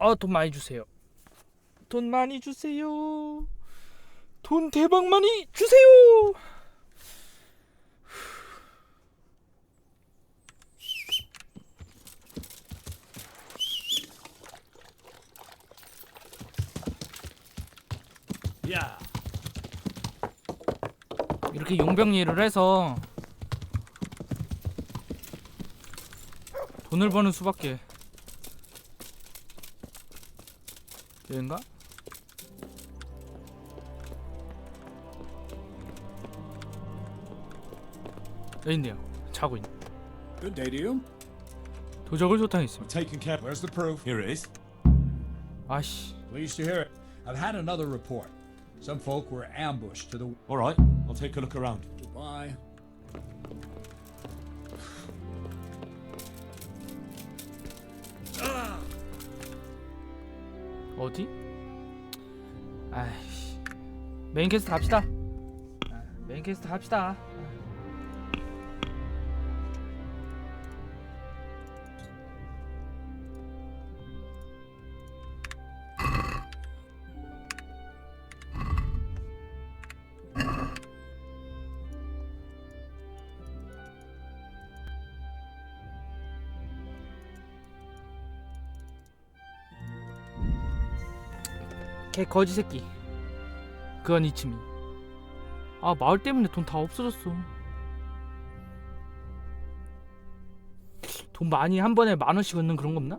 아, 돈 많이 주세요. 돈 많이 주세요. 돈 대박 많이 주세요. 야, 이렇게 용병리를 해서 돈을 버는 수밖에. 여긴가? 여기 있네요. 자고 있네. good day to you. 도적을 소탕했습니다. Taking care. Where's the proof? Here it is. 아씨. Pleased to hear it. I've had another report. Some folk were ambushed to the. All right, I'll take a look around. Goodbye. 어디? 아이씨. 메인 캐스트 갑시다. 아, 메인 캐스트 갑시다. 거지 새끼. 그건 이치미. 아 마을 때문에 돈 다 없어졌어. 돈 많이 한 번에 만 원씩 얻는 그런 거 없나?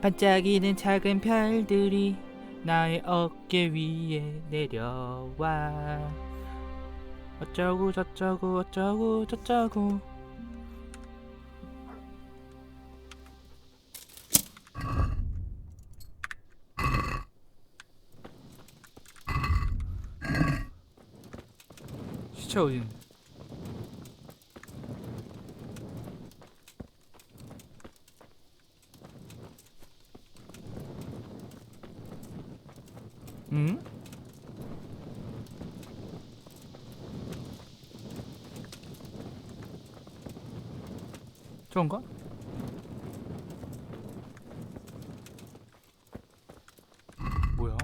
반짝이는 작은 별들이 나의 어깨 위에 내려와 어쩌고 저쩌고 어쩌고 저쩌고 시체 어디 있는 응? 저건가? 뭐야?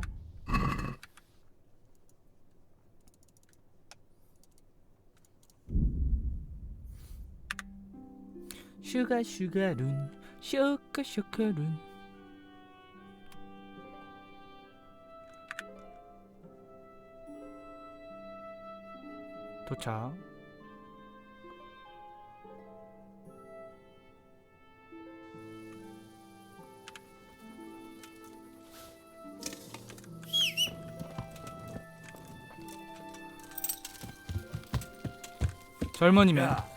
슈가 슈가룬 쇼카 쇼카룬. 도착. 젊은이면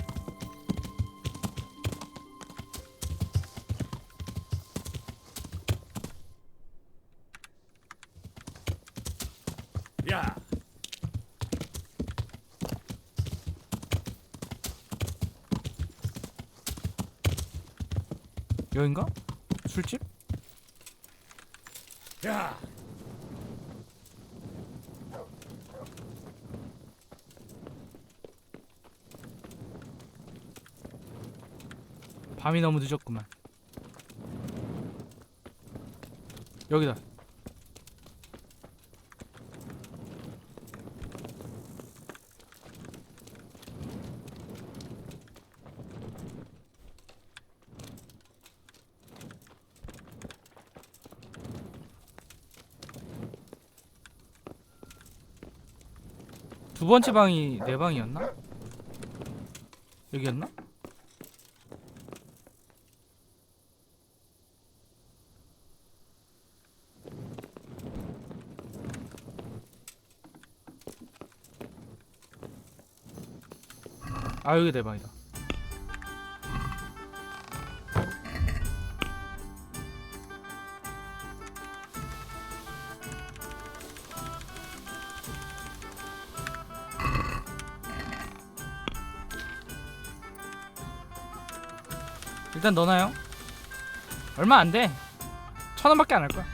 여긴가? 술집? Yeah. 밤이 너무 늦었구만. 여기다. 번째 방이 내 방이었나? 여기였나? 아 여기 내 방이다. 일단 넣어놔요. 얼마 안 돼. 천 원밖에 안 할 거야.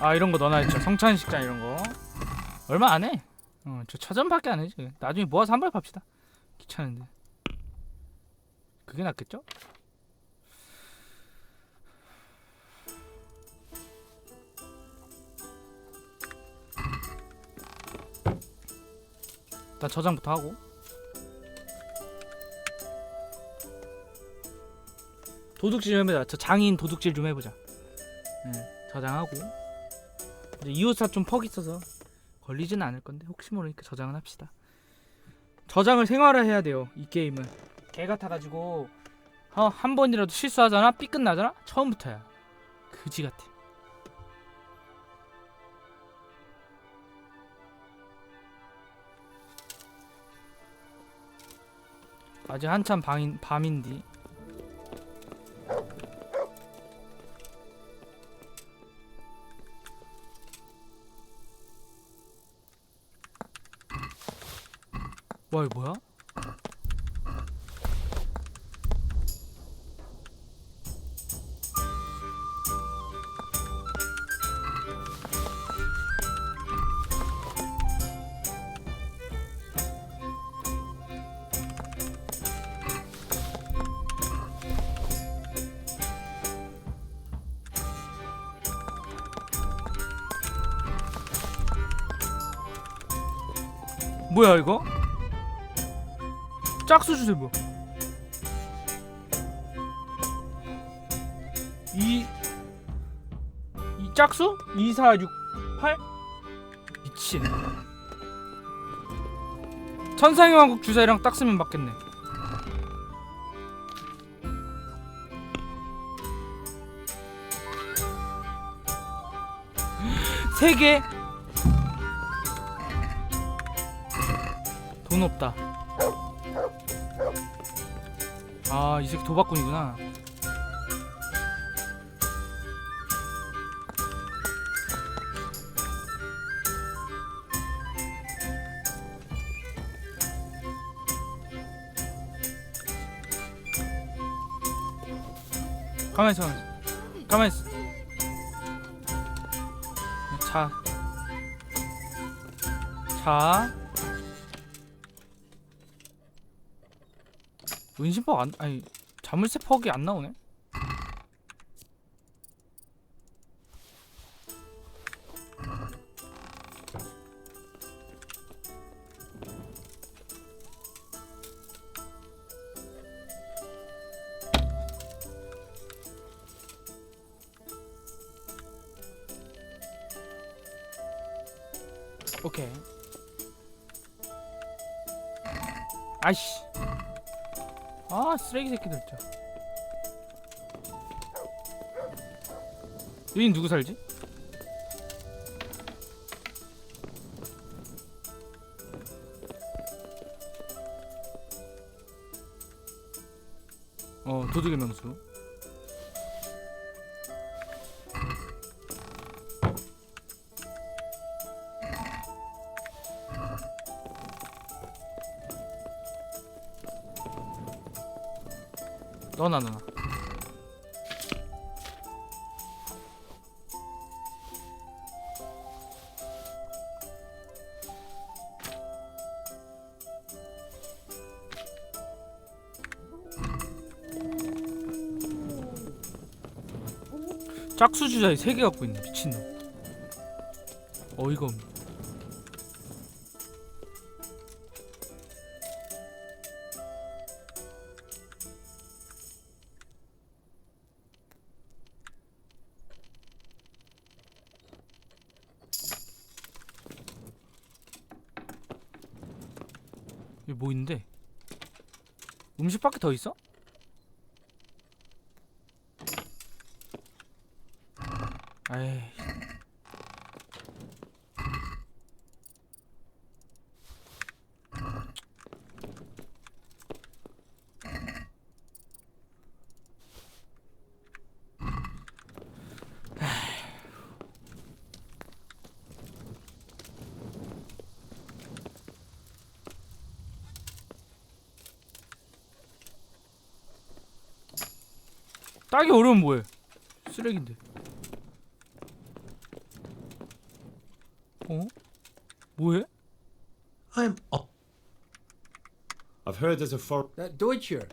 아 이런 거 넣어놔야죠 성찬식장 이런 거 얼마 안 해. 어, 저 처전밖에 안 해지. 나중에 모아서 한 번에 팝시다. 귀찮은데. 그게 낫겠죠? 일단 저장부터 하고. 도둑질 좀 해보자. 저 장인 도둑질 좀 해보자. 네, 저장하고. 이웃사 좀 퍽 있어서 걸리지는 않을 건데 혹시 모르니까 저장을 합시다. 저장을 생활화해야 돼요. 이 게임은 개 같아가지고 어, 한 번이라도 실수하잖아, 삐 끝나잖아. 처음부터야. 그지 같아. 아직 한참 밤인, 밤인디. 와 이거? 뭐야 짝수 주세요 뭐. 이, 이 짝수? 2, 4, 6, 8? 미친. 천상의 왕국 주사위랑 딱 쓰면 맞겠네. 세 개. 돈 없다. 아, 이 새끼 도박꾼이구나. 가만히 있어, 가만히 있어. 가만히 있어. 자. 자. 은신퍽 안 아니 자물쇠 퍽이 안 나오네. 여긴 누구 살지? 어 도둑의 명수 너나 너나 짝수 주자에 3개 갖고 있네 미친놈 어이가 없네 여기 뭐 있는데? 음식밖에 더 있어? 따기 어려운 뭐해? 쓰레기인데. 어? 뭐해? I'm up. I've heard there's a for. That Deutscher.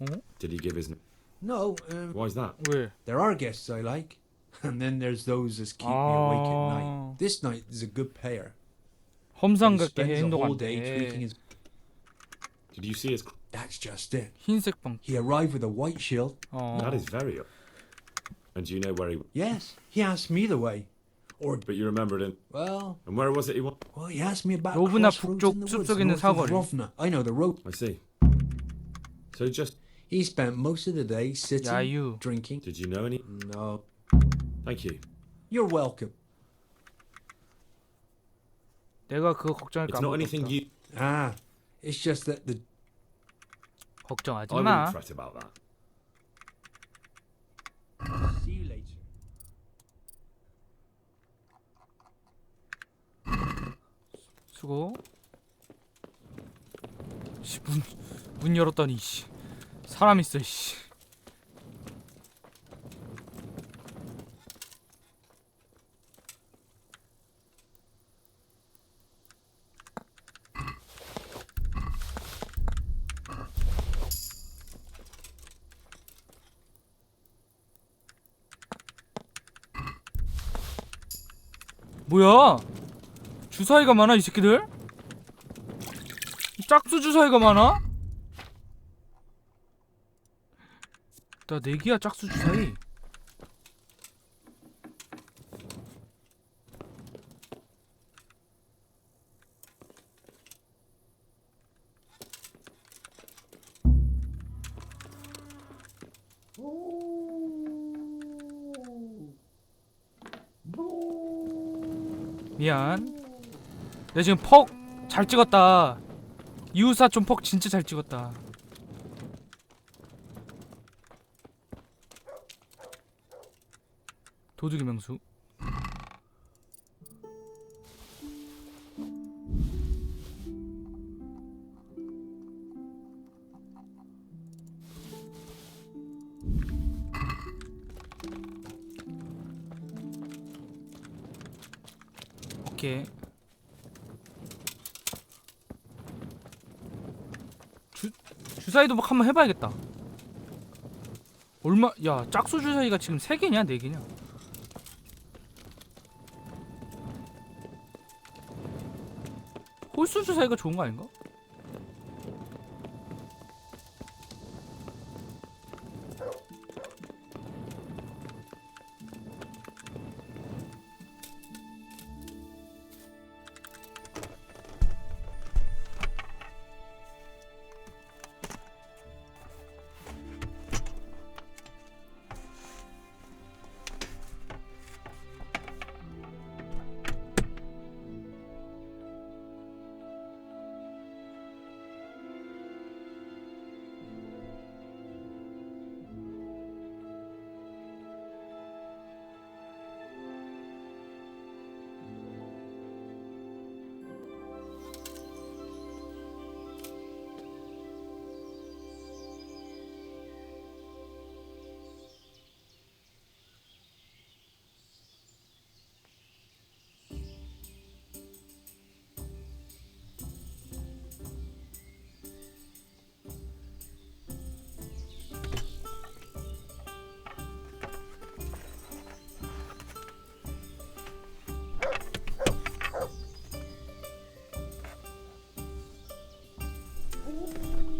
어? Did he give his? n- No, um, Why's that? 왜? there are guests I like, and then there's those that keep me awake at Ah. night. This night is a good pair. 험상 He 같게 spends the whole day 행동한대. tweaking his. Did you see his? cr- That's just it. 흰색 방. He arrived with a white shield. 어. That is very. up. And do you know where he? Yes, he asked me the way, or But you remembered him. well, And where was it he went? well, he asked me about 로브나 crossroads 북쪽 in the 숲속에 woods 있는 north of 사거리. Rovna. I know the road. I see. So just He spent most of the day sitting, 야유. drinking. did you know any? No, Thank you. you're welcome. 내가 그거 걱정할 It's 까 not anything you. Ah, it's just that the 걱정하지 I 마. wouldn't fret about that. See you later. 수고. 씨, 문, 문 열었더니 씨. 사람 있어 씨. 뭐야? 주사위가 많아 이 새끼들? 짝수 주사위가 많아? 나 내기야 짝수 주사위 미안. 내가 지금 퍽 잘 찍었다. 이웃사 좀퍽 진짜 잘 찍었다. 도둑이 명수 오케이 주 주사위도 막 한번 해봐야겠다. 얼마 야 짝수 주사위가 지금 세 개냐 네 개냐? 홀수 주사위가 좋은 거 아닌가?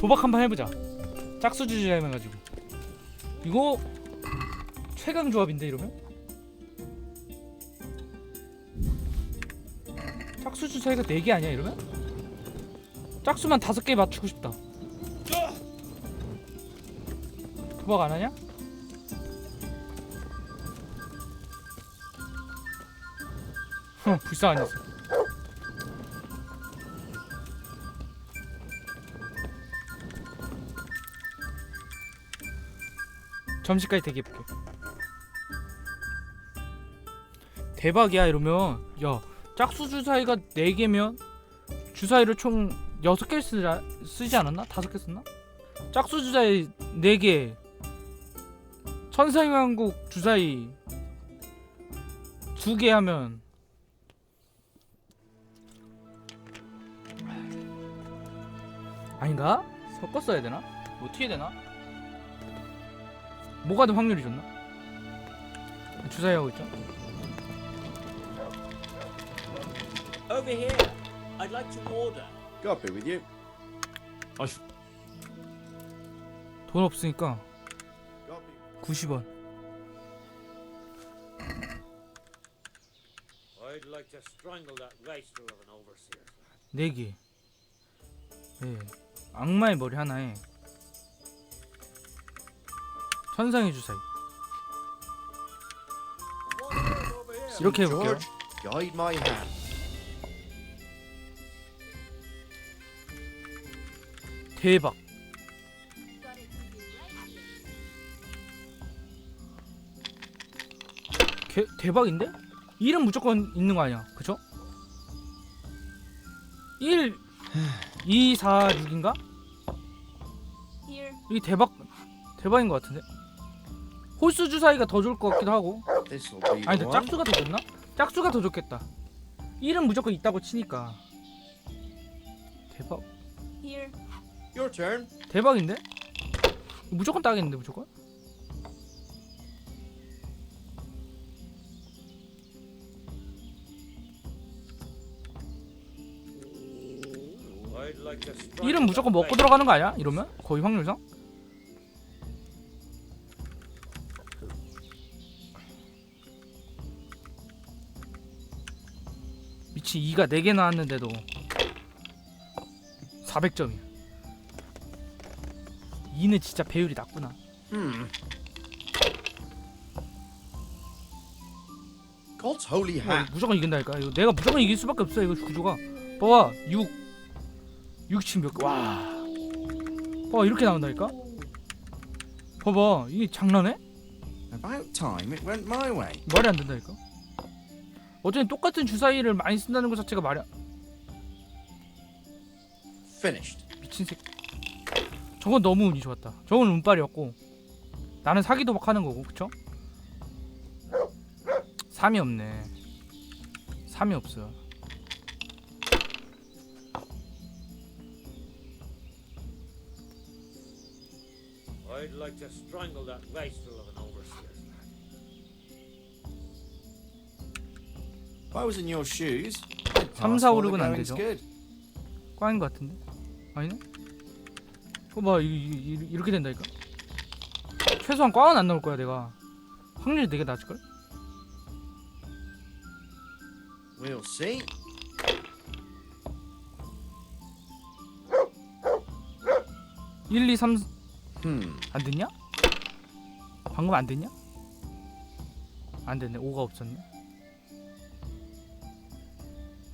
도박 한번 해보자. 짝수 주사위 해가지고 이거 최강 조합인데 이러면? 짝수 주사위가 4개 아니야 이러면? 짝수만 5개 맞추고 싶다. 도박 안 하냐? 흥 불쌍한 녀석. 점심까지 대기해볼게 대박이야 이러면 야 짝수 주사위가 4개면 주사위를 총 6개 쓰라, 쓰지 않았나? 5개 썼나? 짝수 주사위 4개 천사의 왕국 주사위 2개 하면 아닌가? 섞었어야 되나? 어떻게 되나? 뭐가 더 확률이 좋나? 주사위하고 있죠? Over here. I'd like to order. Copy with you. Sh- 돈 없으니까 Copy. 90원 I'd like to strangle that waster of an overseer. 4개 예. 악마의 머리 하나에 천상의 주사위 이렇게 해볼게요 George, guide my hand. 대박 개, 대박인데? 1은 무조건 있는 거 아니야 그쵸? 1 2 4 6인가? Here. 이게 대박 대박인 것 같은데 홀수 주사위가 더 좋을 것 같기도 하고 be 아니 근데. 짝수가 더 좋나? 짝수가 더 좋겠다 1은 무조건 있다고 치니까 대박 Here. Your turn. 대박인데? 무조건 따겠는데 무조건? I'd like to strangle 1은 무조건 먹고. 들어가는 거 아니야? 이러면? 거의 확률상? 미치 2가 4개 나왔는데도 400점이야 2는 진짜 배율이 낮구나 Hmm. God's holy 어, hat. 무조건 이긴다니까 이거 내가 무조건 이길 수밖에 없어 이거 구조가 봐봐 6 6치 몇 와. 봐봐 이렇게 나온다니까 봐봐 이게 장난해? About time it went my way. 말이 안 된다니까 어쨌든 똑같은 주사위를 많이 쓴다는 것 자체가 말이 안... Finished. 미친 새끼 저건 너무 운이 좋았다 저건 운빨이었고 나는 사기도박 하는 거고 그쵸? 3이 없네 3이 없어 I'd like to strangle that waster If I was in your shoes, I'd 삼, pass 사, 오, while the 육은 안 going's 되죠. good. 꽝인 것 같은데? 아니네? 봐봐 이, 이, 이- 이렇게 된다니까 최소한 꽝은 안 나올 거야 내가 확률이 되게 낮을 걸? We'll see. 일, 이, 삼... Hmm. 안 됐냐? 방금 안 됐냐? 안 됐네 5가 없었네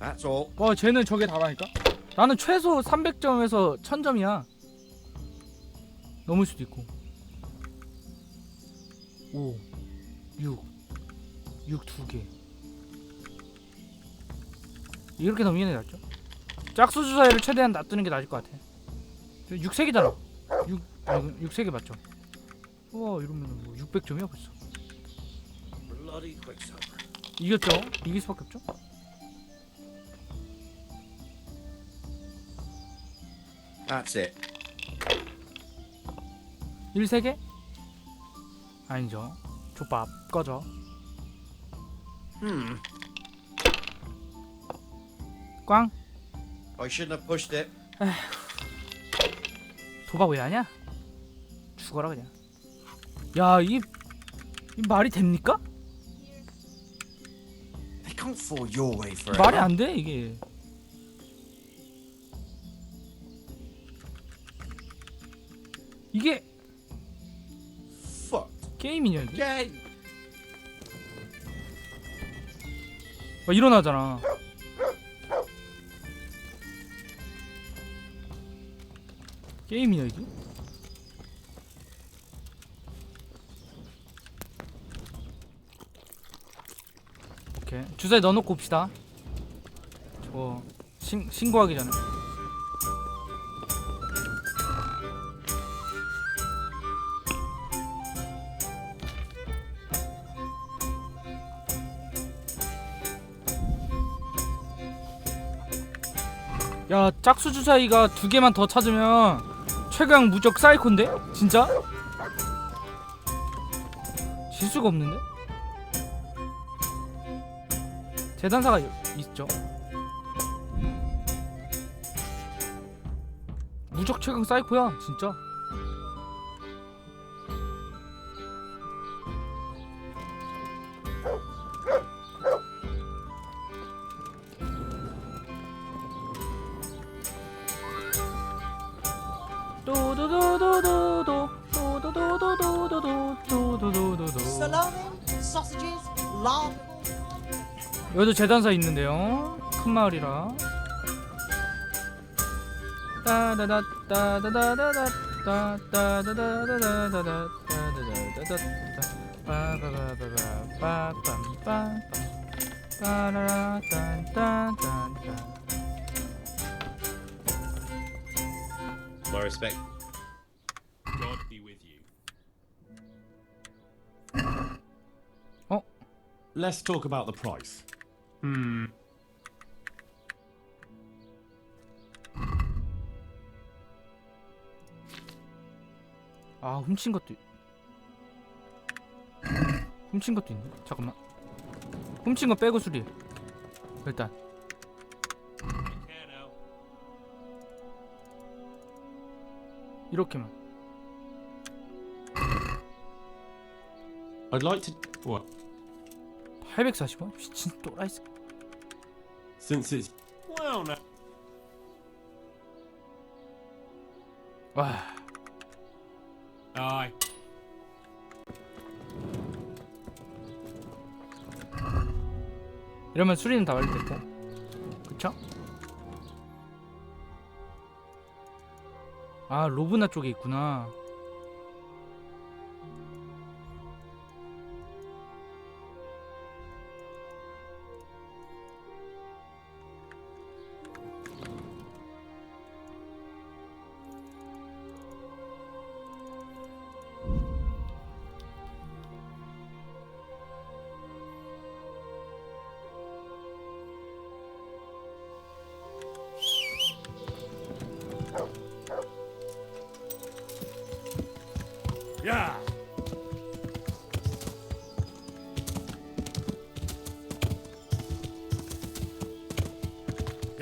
That's all. 와 쟤는 저게 다라니까? 나는 최소 300점에서 1000점이야 넘을 수도 있고 5 6 6 2개 이렇게 넘기는 게 낫죠 짝수 주사위를 최대한 놔두는 게 나을 것 같아 6 3개잖아 6, 6 3개 맞죠 우와 이러면 뭐 600점이야 벌써. 이겼죠? 이길 수밖에 없죠? That's it. 1 3개? 아니죠 족밥 꺼져 Hmm. 꽝 I shouldn't have pushed it. 도박 왜 하냐? 죽어라 그냥. 야, 이, 이 말이 됩니까? They can't fall your way forever. 말이 안 돼, 이게. 이게. 게임이냐, 이게? Again. 막 일어나잖아. 게임이냐, 이게? 오케이. 주사에 넣어놓고 옵시다. 저거, 신, 신고하기 전에. 야 짝수 주사위가 두 개만 더 찾으면 최강 무적 사이콘데? 진짜? 질 수가 없는데? 재단사가 여- 있죠 무적 최강 사이코야 진짜 여기도 재단사 있는데요. 큰 마을이라. My respect. God be with you. Let's talk about the price. Hmm. 아 훔친 것도 있- 훔친 것도 있네 잠깐만 훔친 거 빼고 수리해 일단 이렇게만 I'd like to. What? 840원? 미친 it's. Well, no. 와 Aye. 이러면 수리는 다 완료됐고 그쵸? 아 로브나 쪽에 있구나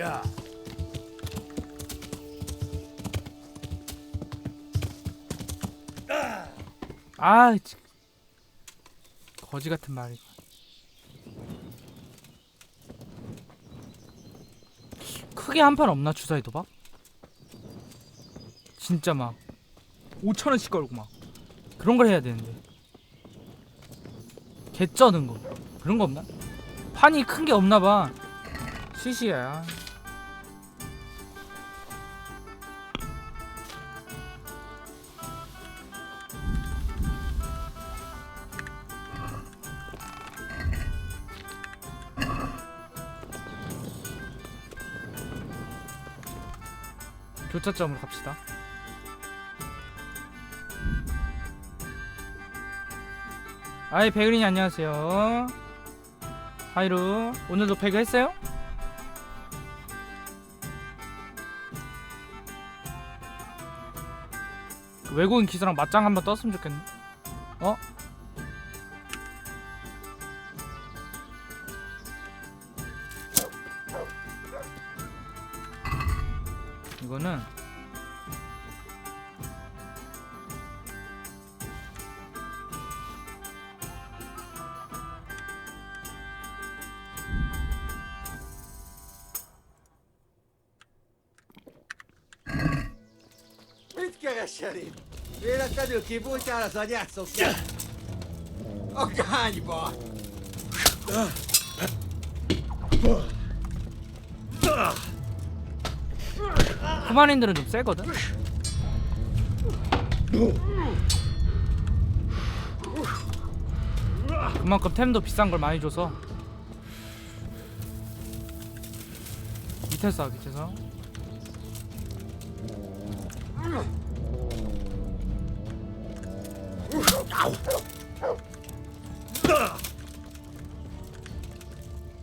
Yeah. 아 치- 거지 같은 말이 크게 한 판 없나 주사위 도박? 진짜 막 5천 원씩 걸고 막 그런 걸 해야 되는데 개 쩌는 거 그런 거 없나? 판이 큰 게 없나 봐 시시야 교차점으로 갑시다. 아이 배그린이 안녕하세요. 하이루 오늘도 배그 했어요? 그 외국인 기사랑 맞짱 한번 떴으면 좋겠네. 어? Véletlenül kibújtál az anyászoknak? A kányba! 후반인들은 좀 세거든. 그만큼 템도 비싼 걸 많이 줘서 밑에서 밑에서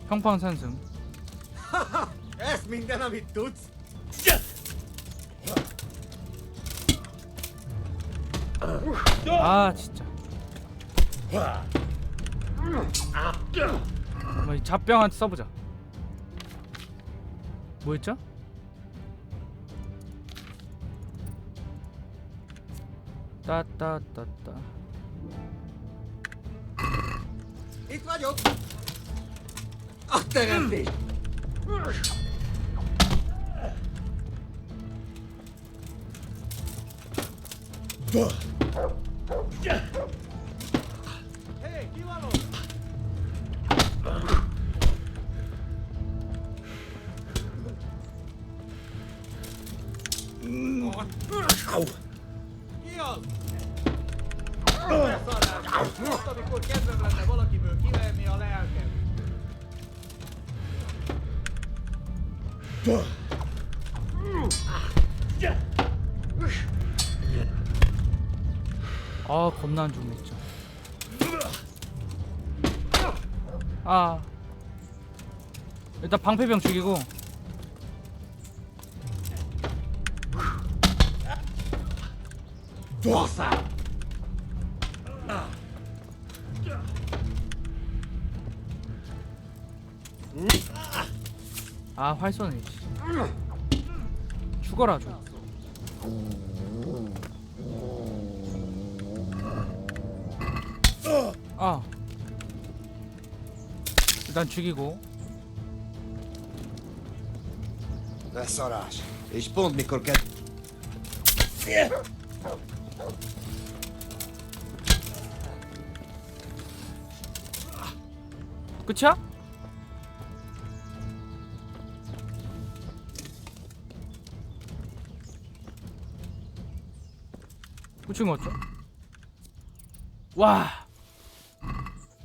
평판 산승 Ez minden, amit tudsz? 아 진짜 이 잡병한테 써보자 뭐였죠? 따따따따 yok. Alt taraf değil. Hey, Divano! 겁나 안 죽네 진짜. 아. 일단 방패병 죽이고. 아 활쏘네 씨. 죽어라 좀 아 일단 죽이고. 끝이야? 끝인 것 같죠? 와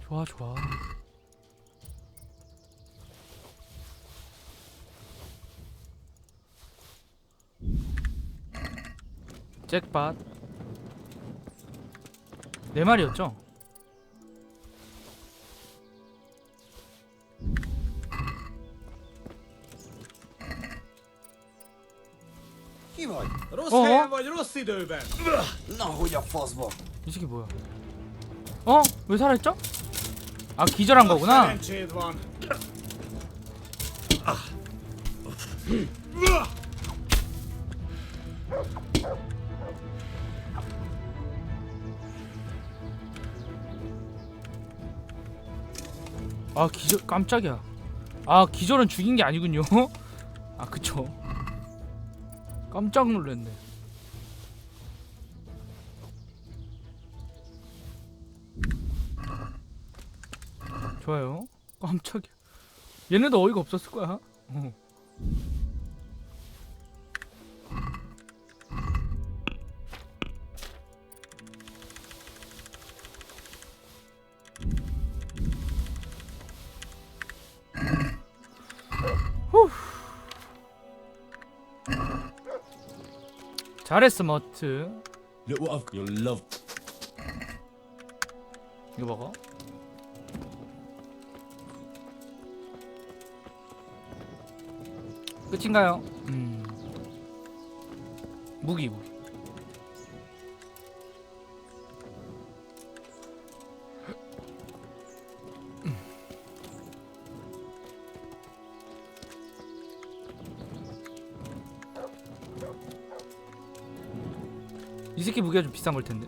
좋아 좋아 잭팟 네 마리였죠? Ki vagy? Rossz Aha. helyen vagy, rossz időben! Na, hogy a faszba? 이 새끼 뭐야? 어? 왜 살아있죠? 아 기절한 거구나. 아 기절 깜짝이야. 아 기절은 죽인 게 아니군요. 아 그쵸. 깜짝 놀랐네. 좋아요. 깜짝이야. 얘네도 어이가 없었을 거야. 어. 잘했어 머트. 이거 먹어. 끝인가요? 음. 무기 무기. 이 새끼 무게가 좀 비싼 걸 텐데.